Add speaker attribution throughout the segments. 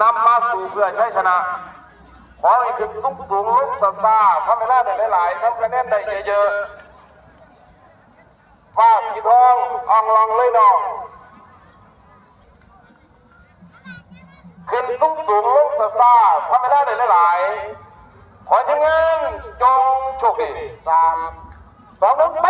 Speaker 1: นำมาสู่เพื่อใชัยชนะขอให้ขึ้นสูงสูงลุกสตาร์ทำเวลาได้หลายๆทำคะแนนได้เยอะๆฟ้าสีทองอองลองเลยน้องขึ้นสูงสูงลุกสตาร์ทำเวลาได้หลายๆขอทีมงานจงโชคดีสามสองหนึ่งไป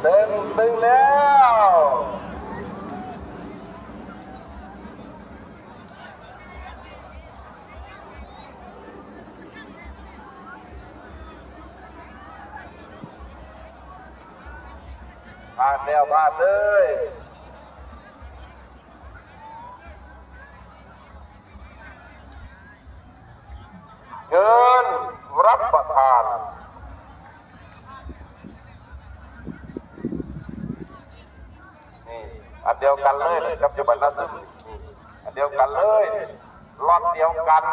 Speaker 1: เต็มตึงแล้ว ผ่านแล้วผ่านเลย เกินรับประทา นี่อันเดียวกันเลยกับจุบันนัซึ่งอันเดียวกันเลยรอดเดียวกัน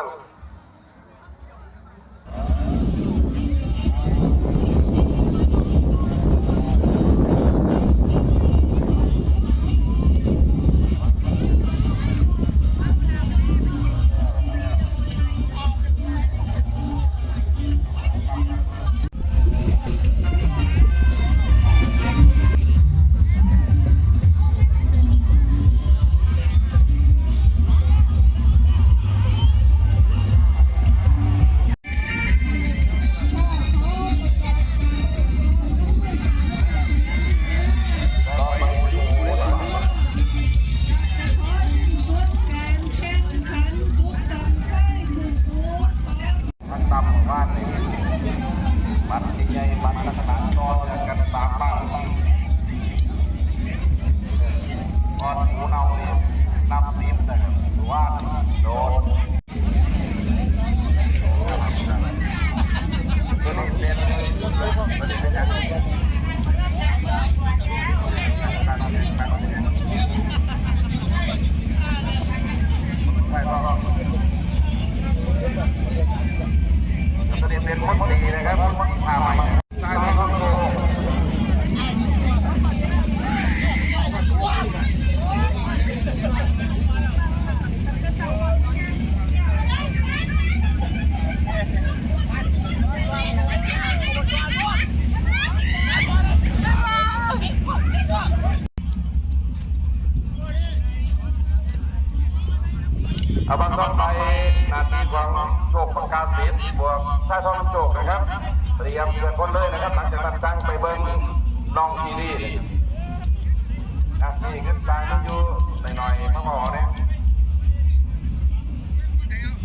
Speaker 1: หอยๆพระหมอเนี่ย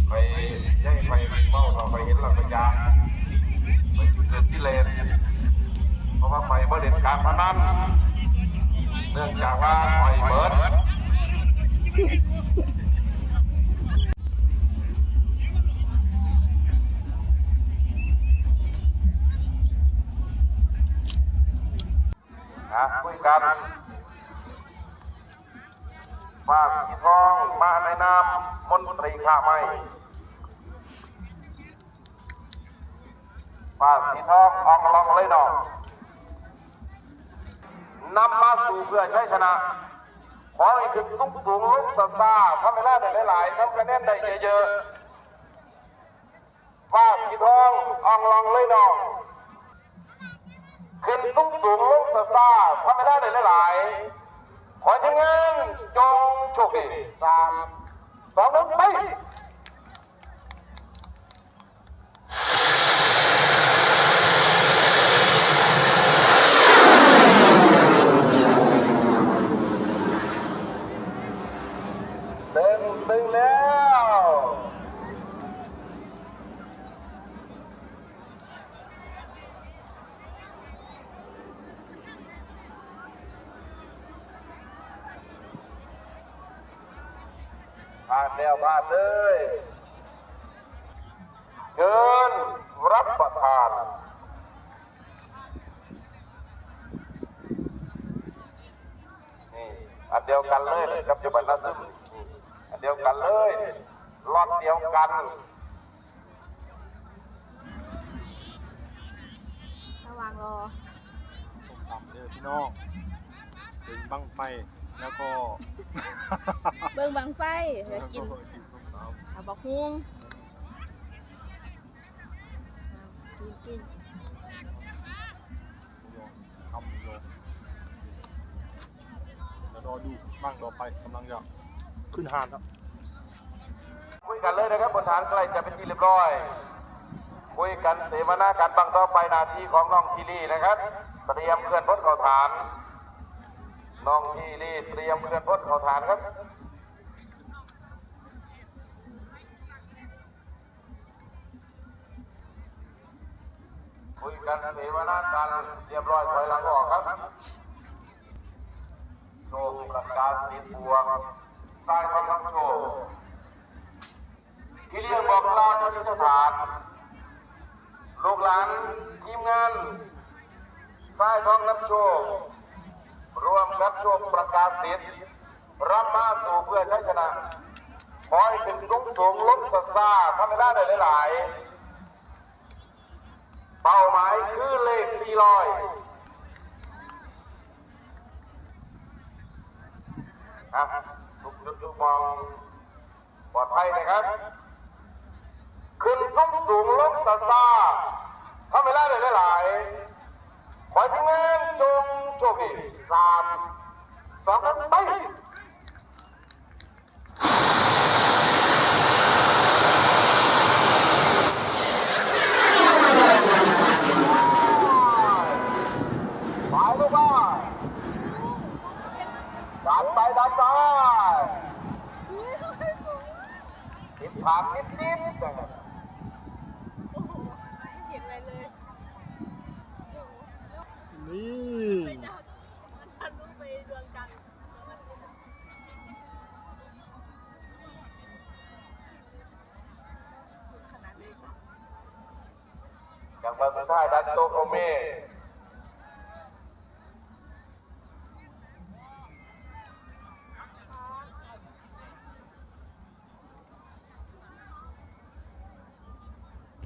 Speaker 1: ไปใช่ไปเมาเราไปเห็นเราไปยาไปจุดเด่นที่เลนเพราะว่าไปเมื่อเด่นการพนันเนื่องจากว่า มาสีทองมาในนามมนตรีข้าไม่มาสีทองอองลองเลยน้องนำมาสู่เพื่อใชัยชนะขอให้ขึ้นสูงสูงลุกสตาทำเวลาได้หลายทำคะแนนได้เยอะๆฟ้าสีทองอองลองเลยน้องขึ้นสูงสูงลุกสตาร์ทำไม่ได้เลยหลาย ขอทีมงานจงโชคดีสามียวกันเลยครับจุบันนัซึมอเดียวกันเลยรอดเดียวกัน
Speaker 2: ระวังรอ
Speaker 3: สมตำเด้อพี่น้องถึงบังไฟแล้วก็
Speaker 2: เบิ่งบังไฟเดี๋วกินเอาบัฮุ้งกินกิน
Speaker 3: ดูบ้างต่อไปกำลังจะขึ้นหานครับ
Speaker 1: คุยกันเลยนะครับบนฐานใกล้จะเป็นที่เรียบร้อย คุยกันเสวนาการบังต่อไปนาทีของน้องทีรีนะครับ เตรียมเคลื่อนพ้นเข้าฐาน น้องทีรีเตรียมเคลื่อนพ้นเข้าฐานครับคุยกันเสวนาการเรียบร้อยถอยหลังออกครับ โชคประกาศสีบวงใต้พระโชคที่เรียกบอกลาทยุทธฐานลูกหลานทีมงานฝ้ายทองน้ำโชครวมกับโชคประกาศสิทธิ์รับมาสู่เพื่อใช้ชนะขอให้ถึงสูงสูงล้มสัสซาทำไม่ได้หลาย ๆ เป้าหมายคือเลข400 ทุกจุดทุกมองปลอดภัยนะครับ ขึ้นทุ่งสูงลงตาซาทำไม่ได้เลยหลายขอให้ทีมงานจงโชคดีสามสองไปไปลูกบ้าดันไปดันไป ติดผ่านนิดนิดๆนะครับ
Speaker 2: โอ้โหไม่เห็นอะไรเลยโอ้โห
Speaker 3: นี่
Speaker 2: ไปดักมันทะลุไปดวงจันทร์มันขนาดนี้
Speaker 1: อย่างมา สุดท้ายดันโตโคเม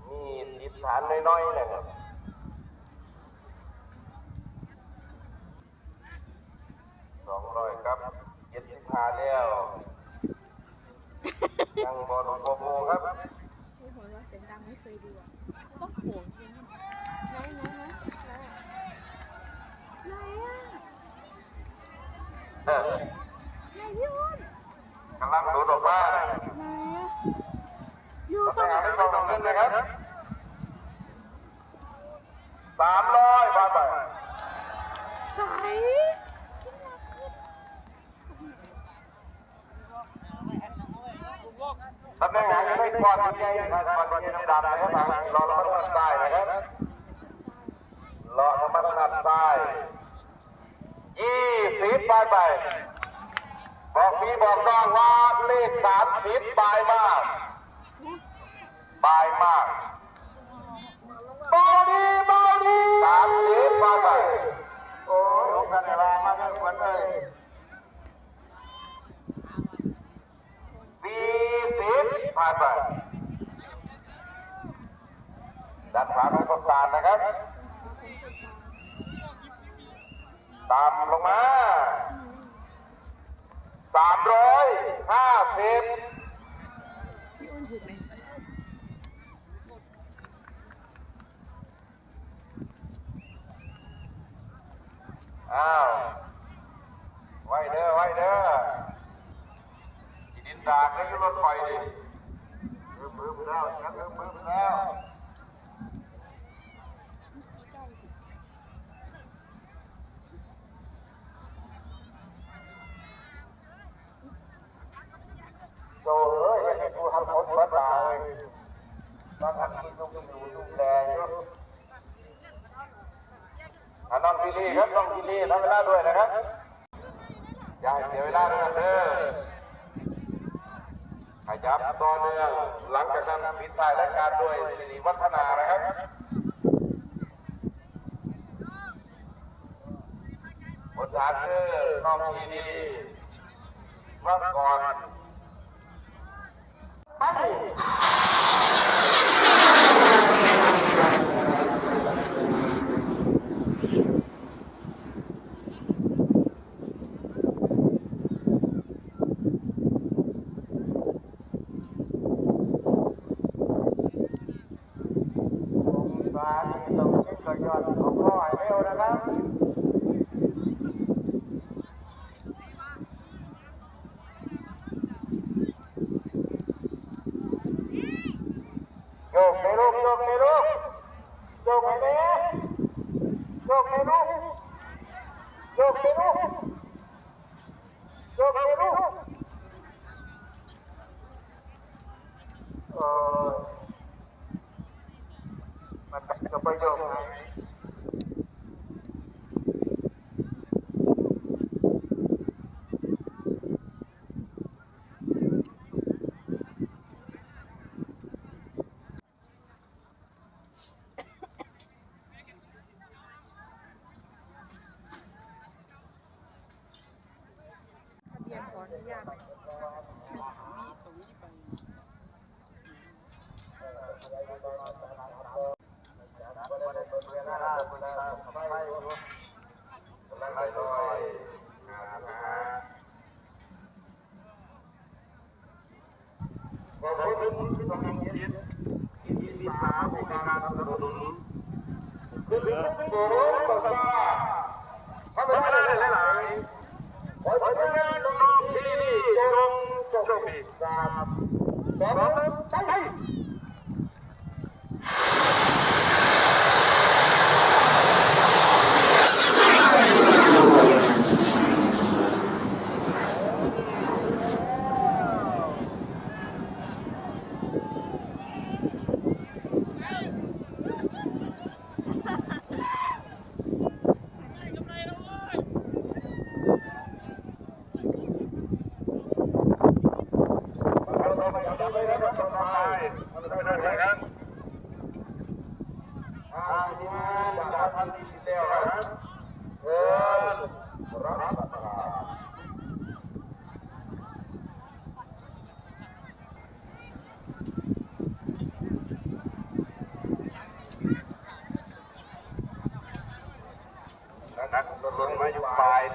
Speaker 1: นี่ติดฐานน้อยๆนะครับสองร้อยครับเจ็ดสิบห้าแล้ว ยังบอลโกโมครับ
Speaker 2: โอ้โหเราเสียงดังไม่เคยดูอะต้องโขงจริงๆไหนไหนไหนไหนอะ
Speaker 1: เออ
Speaker 2: ไหนพี่อ้น
Speaker 1: กำลังดูดออกมา
Speaker 2: อยู่
Speaker 1: ต
Speaker 2: รงไหน
Speaker 1: ไม่ต้องเงินนะครับสามร้อยบาทไป
Speaker 2: ใส
Speaker 1: ตำแหน่งไหนไม่พอที่ใหญ่นะครับก่อนที่จะดันนะครับรอรามาทางซ้ายนะครับรอเรามาทางซ้าย ยี่สิบไปไป บอกพี่บอกน้องว่าเลขสามสิบบมากบมากเบาดีเบาดีสามสิบไปไปโอ้ยโอ้กันเวลามาเยอะกว่าเลยสี่สิบผ่านไปด้านขาของต้นตาลนะครับ ตามลงมาสามร้อยห้าสิบ
Speaker 2: พี่อ้นถูกไหม
Speaker 1: อ้าว ไว้เด้อ ไว้เด้ออีดินดากได้ขึ้นรถไฟดิเพิ่มเพิ่มแล้วเพิ่มเพิ่มแล้วโจ้เอ้ยยังให้กูทำคนเบิดตาเลยบางครั้งมีตุ้มอยู่ตุ้มแดงอยู่ ต้องทีรีครับน้องทีรีทำเวลาด้วยนะครับอย่าให้เสียเวลาด้วยเด้อขยับต่อเนื่องหลังจากนั้นปิดท้ายรายการด้วยสิริวัฒนานะครับบทฐานคือน้องทีรีมาก่อนไป ลูกโยกให้ลูกโยกให้แม่โยกให้ลูกโยกให้ลูกโยกให้ลูกเออมันจะไปโยกไหน
Speaker 2: ทะเบี ยนขออนุญาต
Speaker 1: ไม่ได้หลายๆขอให้น้องๆที่นี่ จงโชคดีสามสองหนึ่งไป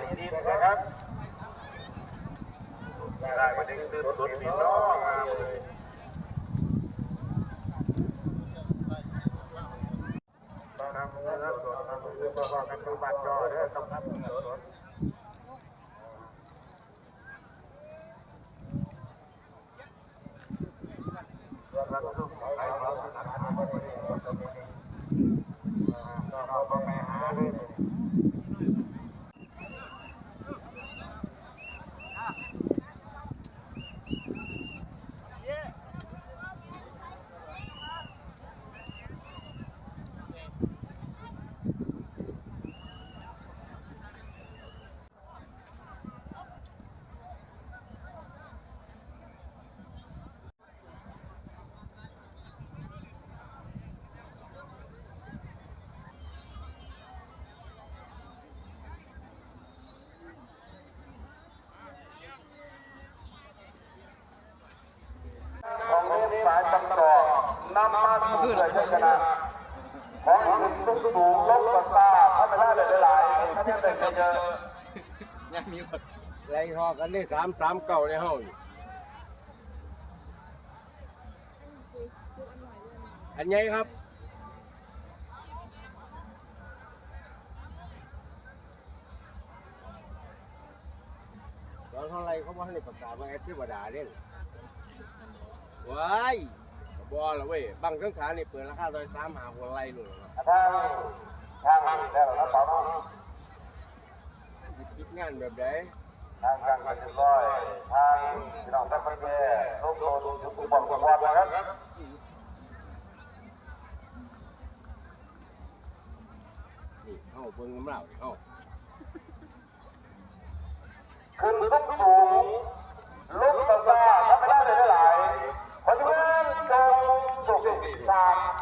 Speaker 1: อยู่ปลายนิดๆนะครับได้มาดึงดึงรถพี่น้องมาเลยนนั้นนแล้วส่วนนำเงินมาบอกกันดูบัตรจอเด้อครับเงินรถส่วนนั้นคือใครมาสนับสนุนบริษัทนี้ก็เราไปหาเลย ของเล่นสายตังต่อนำมาสู่ชัยชนะของถึงตุ้งสูงลบกับตาถ้าไม่ได้เลยหลายๆถ้าไม่ได้เยอะ
Speaker 3: ยังมีรถแรงหอกันได้สามสามเก่าในห้อง
Speaker 2: อัน
Speaker 3: ใหญ่ครับตอนเท่าไรเขาบอกให้ประกาศว่าแอดเทวดาเนี่ยว้าย บอละเว้ยบังเครื่องฐานนี่เปิดราคาโดยสามหาหัวไรหนูครับ
Speaker 1: ทางทางแล้วนะต่อมา
Speaker 3: สิดงานแบบไหน
Speaker 1: ทางกลางกันร้อยทางพี่น้องท่านผู้ชมลูกโตดูทุกคนทุกวันนะครับ
Speaker 3: นี่เอาเบิ่งน้ำเหล่าเอา
Speaker 1: ขึ้นตุ้งสูงลบกับตาถ้าไม่ได้เลยหลายๆขอทุกท่านจงสุขสาม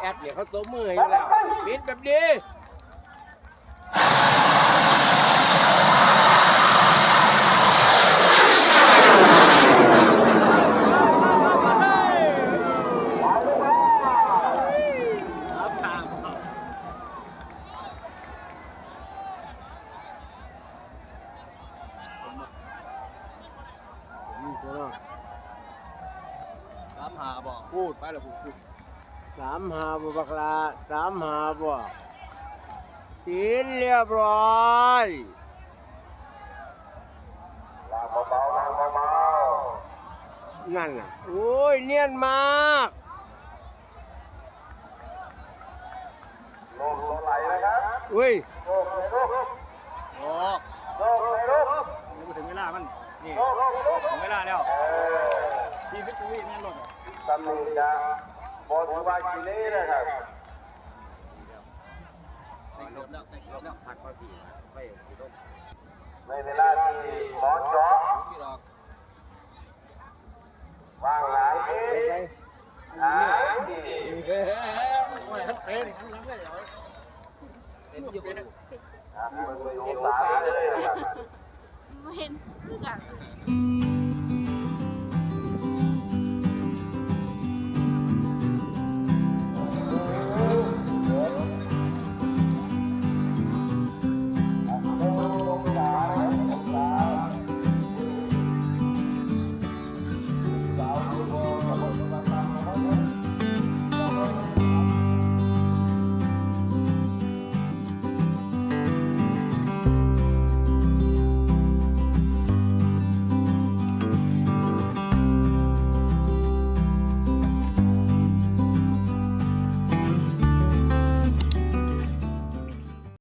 Speaker 3: แอดเนี่ยเขาตัวมืออยู่แล้วปิดแบบนี้ สามหาบุ
Speaker 4: บักลาสามหาบวกตีนเรียบร้อยนั่นน่ะโอ้ยเนียนมาก
Speaker 1: โล
Speaker 4: กไห
Speaker 1: ลนะครับอุ้ยโล
Speaker 3: โลก
Speaker 1: โลกโลกโลก
Speaker 3: ยังไมาถึงเวลามันนี่ถึงเวลาแล้วสี่สิบวินี่ยโลก
Speaker 1: ตำหนิจ้า บอลถือว่ากิเลสนะครับในเวลาที่หมอจอวางหลาย
Speaker 3: เอ๊ะหาดีเป็นเโอ
Speaker 1: กาสเลยนะครับ